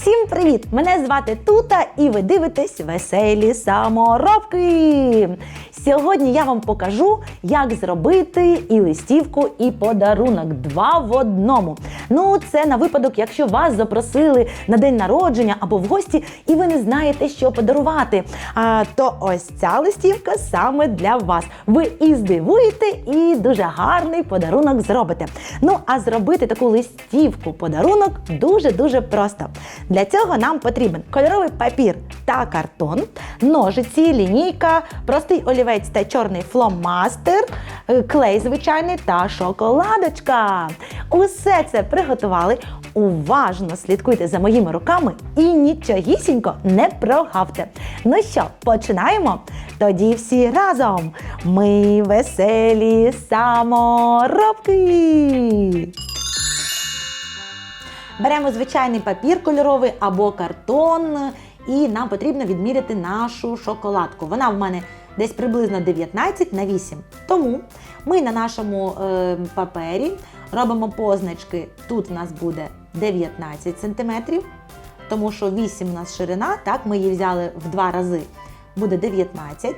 Всім привіт! Мене звати Тута і ви дивитесь веселі саморобки. Сьогодні я вам покажу, як зробити і листівку, і подарунок два в одному. Ну, це на випадок, якщо вас запросили на день народження або в гості, і ви не знаєте, що подарувати. А, то ось ця листівка саме для вас. Ви і здивуєте, і дуже гарний подарунок зробите. Ну, а зробити таку листівку подарунок дуже-дуже просто. Для цього нам потрібен кольоровий папір та картон, ножиці, лінійка, простий олівець та чорний фломастер, е, клей звичайний та шоколадочка. Усе це приготували. Уважно слідкуйте за моїми руками і нічогісінько не прогавте. Ну що, починаємо? Тоді всі разом. Ми веселі саморобки. Беремо звичайний папір кольоровий або картон, і нам потрібно відміряти нашу шоколадку. Вона в мене десь приблизно 19 на 8. Тому ми на нашому е, папері робимо позначки. Тут у нас буде 19 см, тому що 8 у нас ширина, так, ми її взяли в два рази, буде 19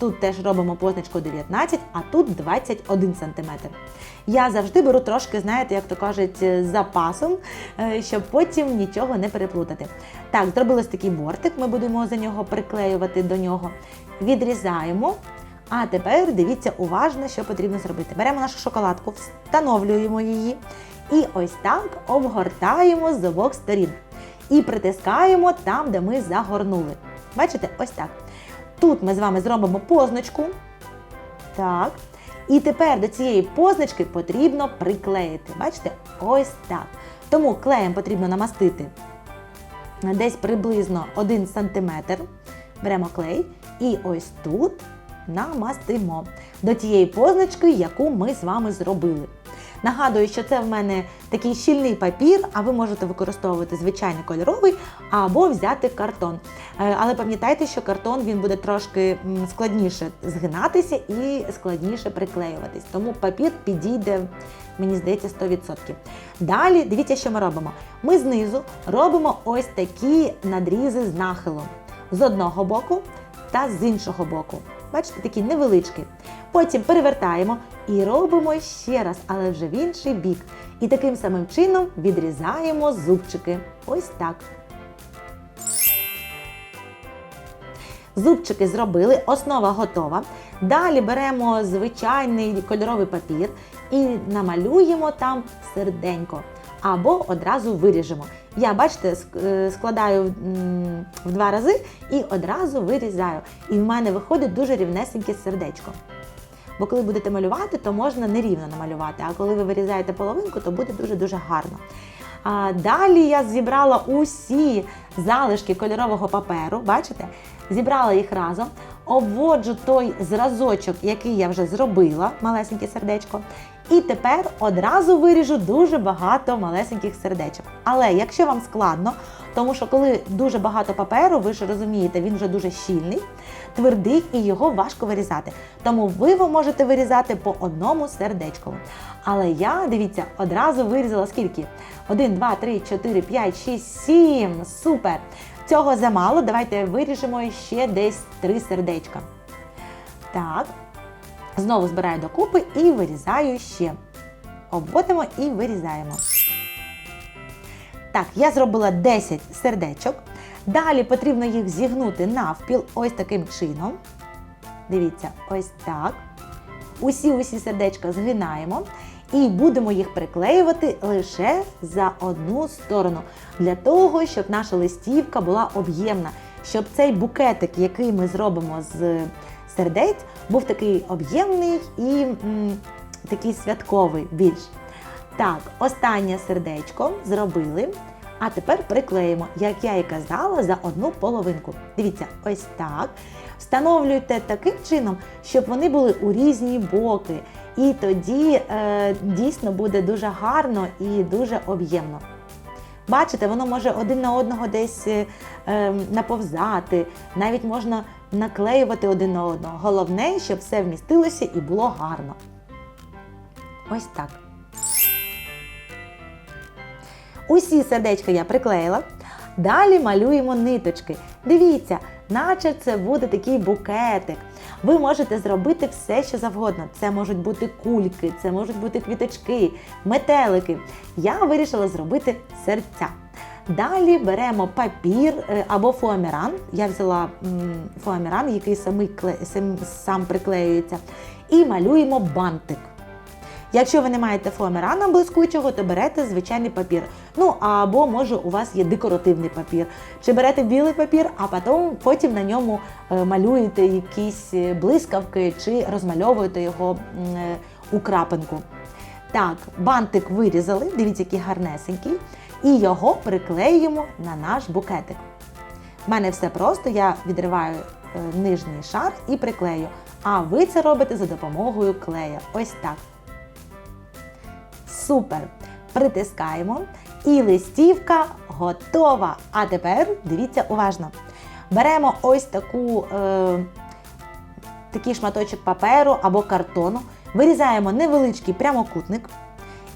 Тут теж робимо позначку 19, а тут 21 см. Я завжди беру трошки, знаєте, як то кажуть, з запасом, е, щоб потім нічого не переплутати. Так, зробилось такий бортик, ми будемо за нього приклеювати до нього. Відрізаємо. А тепер дивіться уважно, що потрібно зробити. Беремо нашу шоколадку, встановлюємо її і ось так обгортаємо з обох сторін. І притискаємо там, де ми загорнули. Бачите, ось так. Тут ми з вами зробимо позначку. Так. І тепер до цієї позначки потрібно приклеїти. Бачите? Ось так. Тому клеєм потрібно намастити десь приблизно 1 см. Беремо клей і ось тут намастимо до тієї позначки, яку ми з вами зробили. Нагадую, що це в мене такий щільний папір, а ви можете використовувати звичайний кольоровий або взяти картон. Е, Але пам'ятайте, що картон він буде трошки складніше згинатися і складніше приклеюватись. Тому папір підійде, мені здається, 100%. Далі дивіться, що ми робимо. Ми знизу робимо ось такі надрізи з нахилом з одного боку та з іншого боку. Бачите, такі невеличкі. Потім перевертаємо і робимо ще раз, але вже в інший бік. І таким самим чином відрізаємо зубчики. Ось так. Зубчики зробили, основа готова. Далі беремо звичайний кольоровий папір і намалюємо там серденько. Або одразу виріжемо. Я, бачите, е, складаю в два рази і одразу вирізаю. І в мене виходить дуже рівнесеньке сердечко. Бо коли будете малювати, то можна нерівно намалювати, а коли ви вирізаєте половинку, то буде дуже-дуже гарно. А далі я зібрала усі залишки кольорового паперу, бачите? Зібрала їх разом, обводжу той зразочок, який я вже зробила, малесеньке сердечко. І тепер одразу виріжу дуже багато малесеньких сердечок. Але якщо вам складно, тому що коли дуже багато паперу, ви ж розумієте, він вже дуже щільний, твердий і його важко вирізати. Тому ви можете вирізати по одному сердечкову. Але я, дивіться, одразу вирізала скільки? 1, 2, 3, 4, 5, 6, 7. Супер! Цього замало. Давайте виріжемо ще десь 3 сердечка. Так. Знову збираю докупи і вирізаю ще. Обводимо і вирізаємо. Так, я зробила 10 сердечок. Далі потрібно їх зігнути навпіл ось таким чином. Дивіться, ось так. Усі-усі сердечка згинаємо і будемо їх приклеювати лише за одну сторону, для того, щоб наша листівка була об'ємна, щоб цей букетик, який ми зробимо з сердець був такий об'ємний і м, такий святковий більш. Так, останнє сердечко зробили. А тепер приклеїмо, як я і казала, за одну половинку. Дивіться, ось так. Встановлюйте таким чином, щоб вони були у різні боки. І тоді е, дійсно буде дуже гарно і дуже об'ємно. Бачите, воно може один на одного десь е, е, наповзати, навіть можна наклеювати один на одного. Головне, щоб все вмістилося і було гарно. Ось так. Усі сердечка я приклеїла. Далі малюємо ниточки. Дивіться, наче це буде такий букетик. Ви можете зробити все, що завгодно. Це можуть бути кульки, це можуть бути квіточки, метелики. Я вирішила зробити серця. Далі беремо папір е, або фоаміран. Я взяла фоаміран, який сам, приклеюється, і малюємо бантик. Якщо ви не маєте фоамірана блискучого, то берете звичайний папір. Ну або може у вас є декоративний папір. Чи берете білий папір, а потім, потім на ньому е, малюєте якісь е, блискавки чи розмальовуєте його у крапинку. Так, бантик вирізали, дивіться, який гарнесенький, і його приклеюємо на наш букетик. У мене все просто, я відриваю е, нижній шар і приклею. А ви це робите за допомогою клея. Ось так. Супер! Притискаємо. І листівка готова. А тепер дивіться уважно. Беремо ось таку, е, такий шматочок паперу або картону, вирізаємо невеличкий прямокутник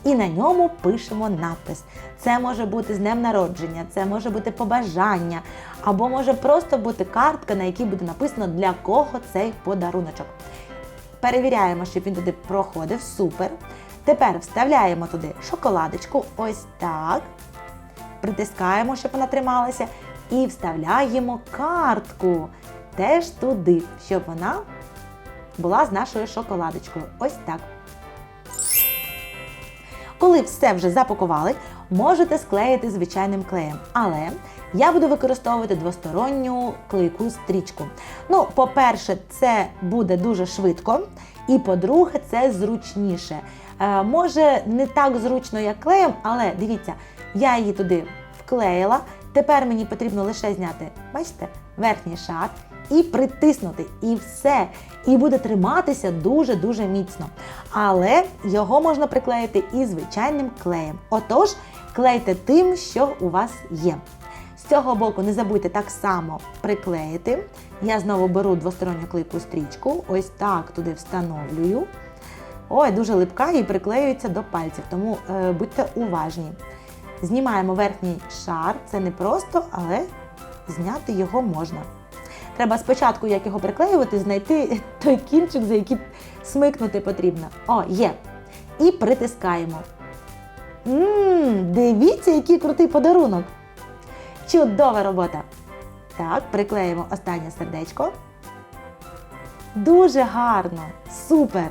і на ньому пишемо надпис. Це може бути з днем народження, це може бути побажання, або може просто бути картка, на якій буде написано для кого цей подаруночок. Перевіряємо, щоб він туди проходив. Супер. Тепер вставляємо туди шоколадочку, ось так. Притискаємо, щоб вона трималася. І вставляємо картку теж туди, щоб вона була з нашою шоколадочкою. Ось так. Коли все вже запакували, можете склеїти звичайним клеєм. Але я буду використовувати двосторонню клейку стрічку. Ну, по-перше, це буде дуже швидко, і по-друге, це зручніше. Е, може, не так зручно, як клеєм, але дивіться, я її туди вклеїла. Тепер мені потрібно лише зняти, бачите, верхній шар і притиснути. І все. І буде триматися дуже-дуже міцно. Але його можна приклеїти і звичайним клеєм. Отож, клейте тим, що у вас є. З цього боку не забудьте так само приклеїти. Я знову беру двосторонню клейку стрічку, ось так туди встановлюю. Ой, дуже липка і приклеюється до пальців, тому е, будьте уважні. Знімаємо верхній шар, це не просто, але зняти його можна. Треба спочатку, як його приклеювати, знайти той кінчик, за який смикнути потрібно. О, є. І притискаємо. Ммм, дивіться, який крутий подарунок. Чудова робота. Так, приклеїмо останнє сердечко. Дуже гарно. Супер!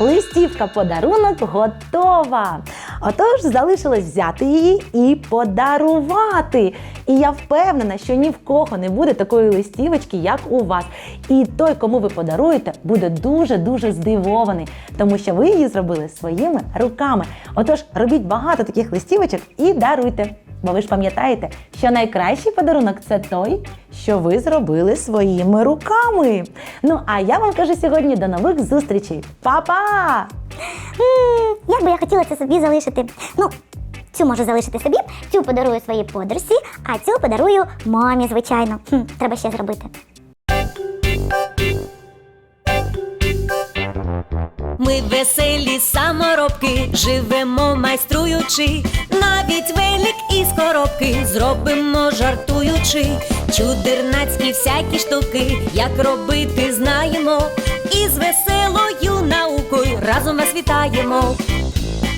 Листівка подарунок готова. Отож, залишилось взяти її і подарувати. І я впевнена, що ні в кого не буде такої листівочки, як у вас. І той, кому ви подаруєте, буде дуже-дуже здивований, тому що ви її зробили своїми руками. Отож, робіть багато таких листівочок і даруйте. Бо ви ж пам'ятаєте, що найкращий подарунок це той, що ви зробили своїми руками. Ну а я вам кажу сьогодні до нових зустрічей. Па-па! Як би я хотіла це собі залишити. Ну, цю можу залишити собі, цю подарую своїй подружці, а цю подарую мамі, звичайно. Хм, треба ще зробити. Ми веселі саморобки, живемо майструючи, навіть велик із коробки зробимо жартуючи, чудернацькі всякі штуки, як робити знаємо, і з веселою наукою разом вас вітаємо,